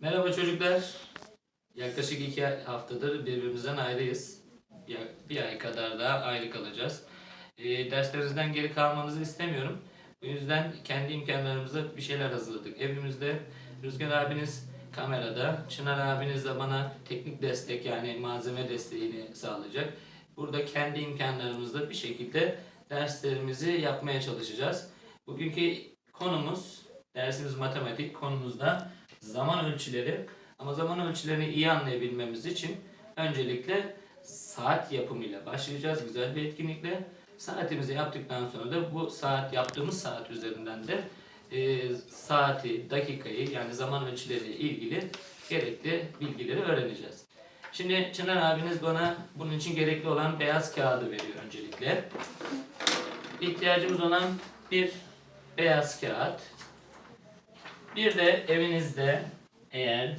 Merhaba çocuklar. Yaklaşık iki haftadır birbirimizden ayrıyız. Bir ay kadar daha ayrı kalacağız. Ee, derslerinizden geri kalmanızı istemiyorum. Bu yüzden kendi imkanlarımızla bir şeyler hazırladık. Evimizde Rüzgar abiniz kamerada, Çınar abiniz de bana teknik destek yani malzeme desteğini sağlayacak. Burada kendi imkanlarımızla bir şekilde derslerimizi yapmaya çalışacağız. Bugünkü konumuz, dersimiz matematik, konumuzda zaman ölçüleri. Ama zaman ölçülerini iyi anlayabilmemiz için öncelikle saat yapımıyla başlayacağız güzel bir etkinlikle. Saatimizi yaptıktan sonra da bu saat yaptığımız saat üzerinden de e, saati, dakikayı yani zaman ölçüleriyle ilgili gerekli bilgileri öğreneceğiz. Şimdi Çınar abiniz bana bunun için gerekli olan beyaz kağıdı veriyor öncelikle. İhtiyacımız olan bir beyaz kağıt, bir de evinizde eğer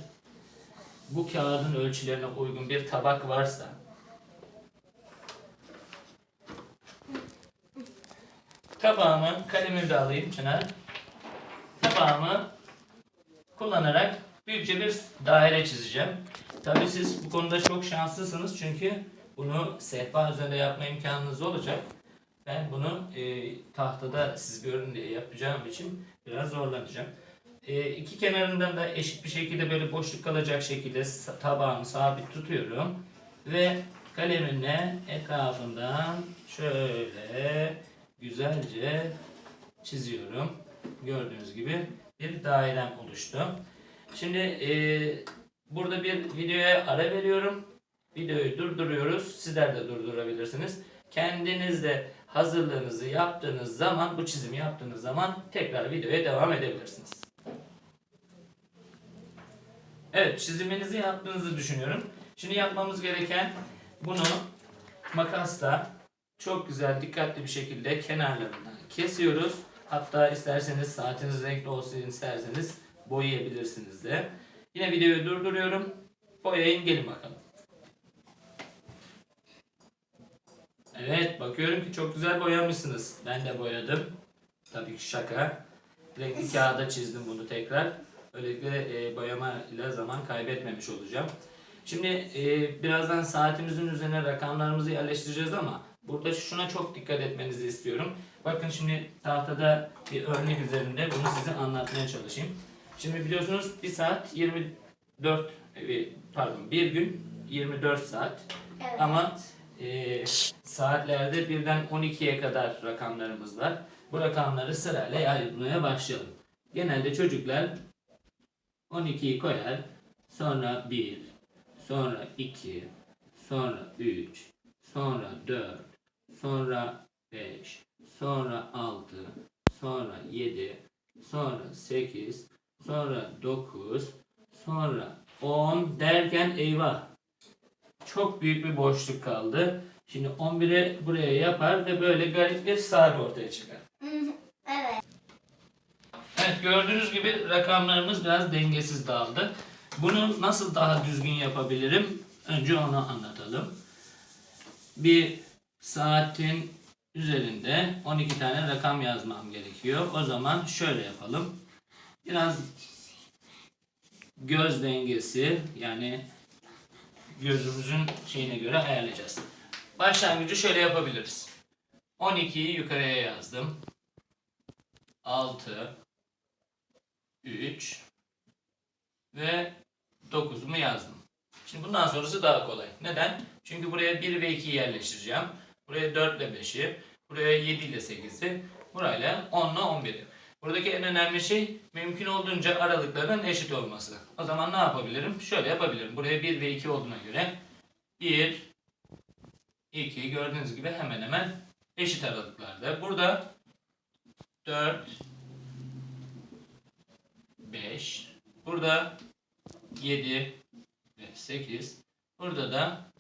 bu kağıdın ölçülerine uygun bir tabak varsa tabağımı kalemimi de alayım Çınar. Tabağımı kullanarak büyükçe bir daire çizeceğim. Tabii siz bu konuda çok şanslısınız çünkü bunu sehpa üzerinde yapma imkanınız olacak. Ben bunu e, tahtada siz görün diye yapacağım için biraz zorlanacağım. E, iki kenarından da eşit bir şekilde böyle boşluk kalacak şekilde tabağımı sabit tutuyorum. Ve kalemimle etrafından şöyle güzelce çiziyorum. Gördüğünüz gibi bir dairem oluştu. Şimdi e, burada bir videoya ara veriyorum. Videoyu durduruyoruz. Sizler de durdurabilirsiniz. Kendiniz de hazırlığınızı yaptığınız zaman, bu çizimi yaptığınız zaman tekrar videoya devam edebilirsiniz. Evet, çiziminizi yaptığınızı düşünüyorum. Şimdi yapmamız gereken bunu makasla çok güzel, dikkatli bir şekilde kenarlarından kesiyoruz. Hatta isterseniz saatiniz renkli olsun isterseniz boyayabilirsiniz de. Yine videoyu durduruyorum. Boyayın gelin bakalım. Evet bakıyorum ki çok güzel boyamışsınız. Ben de boyadım. Tabii ki şaka. Renkli kağıda çizdim bunu tekrar. Böylelikle e, boyamayla zaman kaybetmemiş olacağım. Şimdi e, birazdan saatimizin üzerine rakamlarımızı yerleştireceğiz ama burada şuna çok dikkat etmenizi istiyorum. Bakın şimdi tahtada bir örnek üzerinde bunu size anlatmaya çalışayım. Şimdi biliyorsunuz bir saat 24 e, pardon bir gün 24 saat Evet. ama e, saatlerde birden 12'ye kadar rakamlarımız var. Bu rakamları sırayla yazmaya başlayalım. Genelde çocuklar 12'yi koyar, sonra 1, sonra 2, sonra 3, sonra 4, sonra 5, sonra 6, sonra 7, sonra 8, sonra 9, sonra 10 derken eyvah çok büyük bir boşluk kaldı. Şimdi 11'e buraya yapar ve böyle garip bir saat ortaya çıkar. Evet. Gördüğünüz gibi rakamlarımız biraz dengesiz dağıldı. Bunu nasıl daha düzgün yapabilirim? Önce onu anlatalım. Bir saatin üzerinde 12 tane rakam yazmam gerekiyor. O zaman şöyle yapalım. Biraz göz dengesi yani gözümüzün şeyine göre ayarlayacağız. Başlangıcı şöyle yapabiliriz. 12'yi yukarıya yazdım. 6 3 ve 9'umu yazdım. Şimdi bundan sonrası daha kolay. Neden? Çünkü buraya 1 ve 2'yi yerleştireceğim. Buraya 4 ile 5'i, buraya 7 ile 8'i, burayla 10 ile 11'i. Buradaki en önemli şey mümkün olduğunca aralıkların eşit olması. O zaman ne yapabilirim? Şöyle yapabilirim. Buraya 1 ve 2 olduğuna göre 1, 2 gördüğünüz gibi hemen hemen eşit aralıklarda. Burada 4, 5, burada 7 ve 8, burada da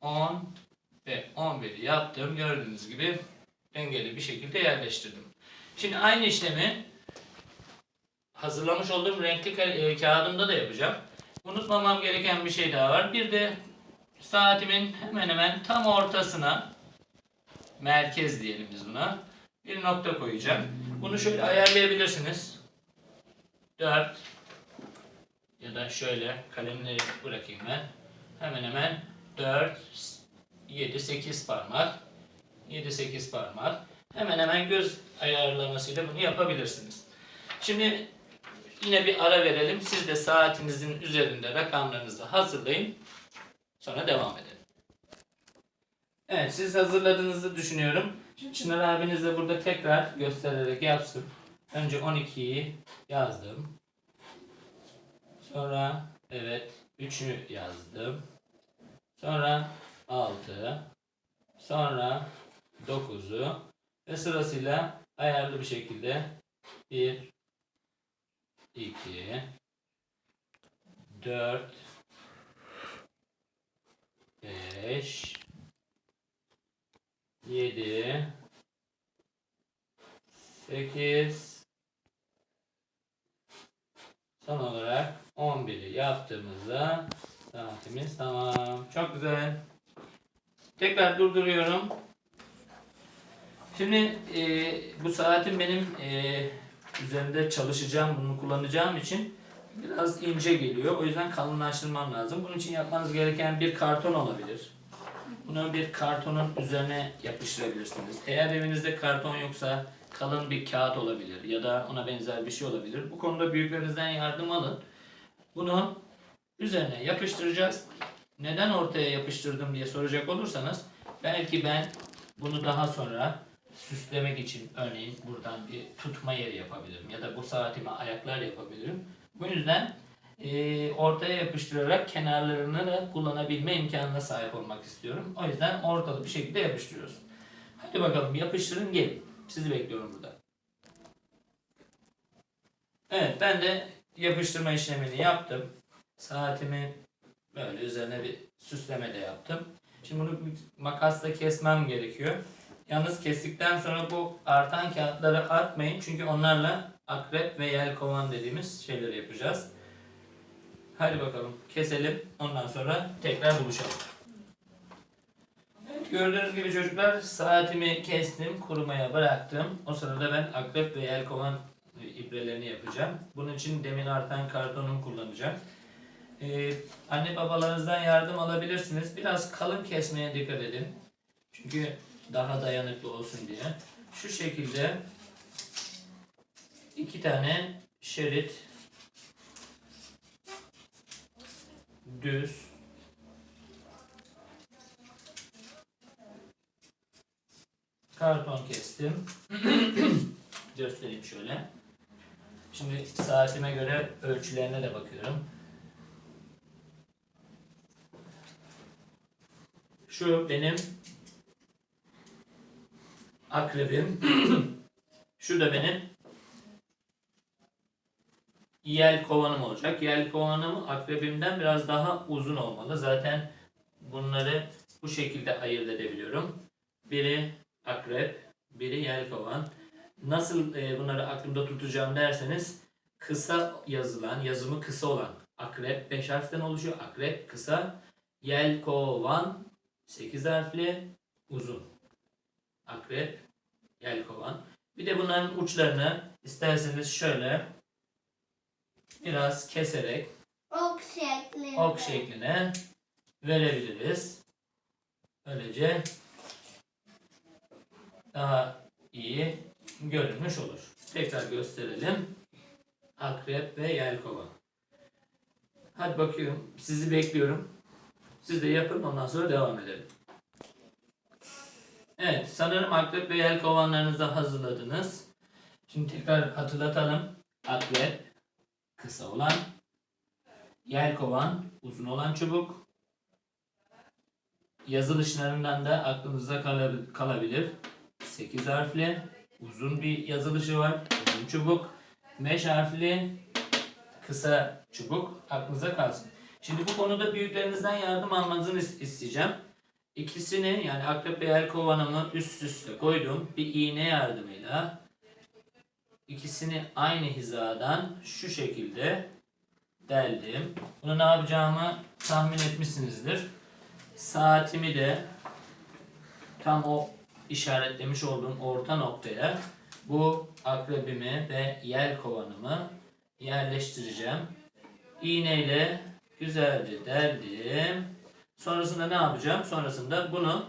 10 ve 11'i yaptım. Gördüğünüz gibi dengeli bir şekilde yerleştirdim. Şimdi aynı işlemi hazırlamış olduğum renkli e, kağıdımda da yapacağım. Unutmamam gereken bir şey daha var. Bir de saatimin hemen hemen tam ortasına merkez diyelim biz buna. Bir nokta koyacağım. Bunu şöyle ayarlayabilirsiniz. 4 ya da şöyle kalemleri bırakayım ben. Hemen hemen 4, 7, 8 parmak. 7-8 parmak. Hemen hemen göz ayarlamasıyla bunu yapabilirsiniz. Şimdi yine bir ara verelim. Siz de saatinizin üzerinde rakamlarınızı hazırlayın. Sonra devam edelim. Evet siz hazırladığınızı düşünüyorum. Çınar abiniz de burada tekrar göstererek yapsın. Önce 12'yi yazdım. Sonra evet 3'ü yazdım. Sonra 6. Sonra 9'u ve sırasıyla ayarlı bir şekilde 1 2 4 5 7 8 Son olarak 11'i yaptığımızda saatimiz tamam. Çok güzel. Tekrar durduruyorum. Şimdi e, bu saatin benim e, üzerinde çalışacağım, bunu kullanacağım için biraz ince geliyor. O yüzden kalınlaştırmam lazım. Bunun için yapmanız gereken bir karton olabilir. Bunu bir kartonun üzerine yapıştırabilirsiniz. Eğer evinizde karton yoksa kalın bir kağıt olabilir ya da ona benzer bir şey olabilir. Bu konuda büyüklerinizden yardım alın. Bunu üzerine yapıştıracağız. Neden ortaya yapıştırdım diye soracak olursanız belki ben bunu daha sonra süslemek için örneğin buradan bir tutma yeri yapabilirim ya da bu saatime ayaklar yapabilirim. Bu yüzden e, ortaya yapıştırarak kenarlarını da kullanabilme imkanına sahip olmak istiyorum. O yüzden ortalı bir şekilde yapıştırıyoruz. Hadi bakalım yapıştırın gelin. Sizi bekliyorum burada. Evet ben de yapıştırma işlemini yaptım. Saatimi böyle üzerine bir süsleme de yaptım. Şimdi bunu makasla kesmem gerekiyor. Yalnız kestikten sonra bu artan kağıtları atmayın çünkü onlarla akrep ve yelkovan dediğimiz şeyleri yapacağız. Hadi bakalım keselim ondan sonra tekrar buluşalım. Gördüğünüz gibi çocuklar saatimi kestim, kurumaya bıraktım. O sırada ben akrep ve yelkovan ibrelerini yapacağım. Bunun için demin artan kartonumu kullanacağım. Ee, anne babalarınızdan yardım alabilirsiniz. Biraz kalın kesmeye dikkat edin. Çünkü daha dayanıklı olsun diye. Şu şekilde iki tane şerit düz karton kestim. Göstereyim şöyle. Şimdi saatime göre ölçülerine de bakıyorum. Şu benim akrebim. Şu da benim yel kovanım olacak. Yel kovanım akrebimden biraz daha uzun olmalı. Zaten bunları bu şekilde ayırt edebiliyorum. Biri akrep, biri yel kovan. Nasıl e, bunları aklımda tutacağım derseniz kısa yazılan, yazımı kısa olan akrep 5 harften oluşuyor. Akrep kısa, yel kovan 8 harfli uzun. Akrep, yelkovan. Bir de bunların uçlarını isterseniz şöyle biraz keserek Ok şeklinde. ok şekline verebiliriz. Böylece daha iyi görünmüş olur. Tekrar gösterelim. Akrep ve yelkova. Hadi bakıyorum. Sizi bekliyorum. Siz de yapın ondan sonra devam edelim. Evet sanırım akrep ve yelkovanlarınızı hazırladınız. Şimdi tekrar hatırlatalım. Akrep kısa olan, yelkovan uzun olan çubuk. Yazılışlarından da aklınızda kalab- kalabilir. 8 harfli uzun bir yazılışı var. Uzun çubuk. 5 harfli kısa çubuk aklınıza kalsın. Şimdi bu konuda büyüklerinizden yardım almanızı is- isteyeceğim. İkisini yani akrep ve yelkovanımı üst üste koydum. Bir iğne yardımıyla ikisini aynı hizadan şu şekilde deldim. Bunu ne yapacağımı tahmin etmişsinizdir. Saatimi de tam o işaretlemiş olduğum orta noktaya bu akrebimi ve yel kovanımı yerleştireceğim. iğneyle güzelce deldim. Sonrasında ne yapacağım? Sonrasında bunu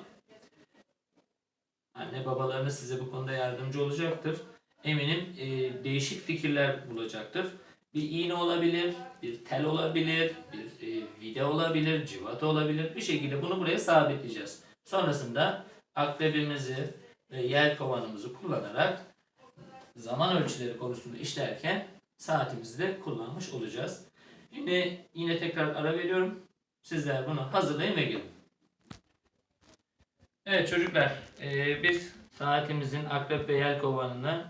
anne babalarınız size bu konuda yardımcı olacaktır. Eminim e, değişik fikirler bulacaktır. Bir iğne olabilir, bir tel olabilir, bir e, vida olabilir, civata olabilir. Bir şekilde bunu buraya sabitleyeceğiz. Sonrasında akrebimizi ve yel kovanımızı kullanarak zaman ölçüleri konusunda işlerken saatimizi de kullanmış olacağız. Yine yine tekrar ara veriyorum. Sizler bunu hazırlayın ve gelin. Evet çocuklar, e, biz saatimizin akrep ve yel kovanını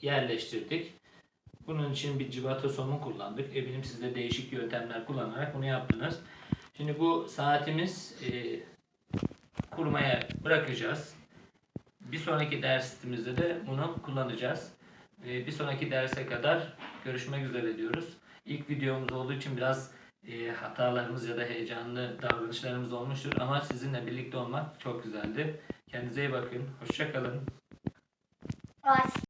yerleştirdik. Bunun için bir civata somun kullandık. Eminim siz de değişik yöntemler kullanarak bunu yaptınız. Şimdi bu saatimiz e, kurumaya bırakacağız. Bir sonraki dersimizde de bunu kullanacağız. E, bir sonraki derse kadar görüşmek üzere diyoruz. İlk videomuz olduğu için biraz e, hatalarımız ya da heyecanlı davranışlarımız olmuştur. Ama sizinle birlikte olmak çok güzeldi. Kendinize iyi bakın. Hoşçakalın. Hoşça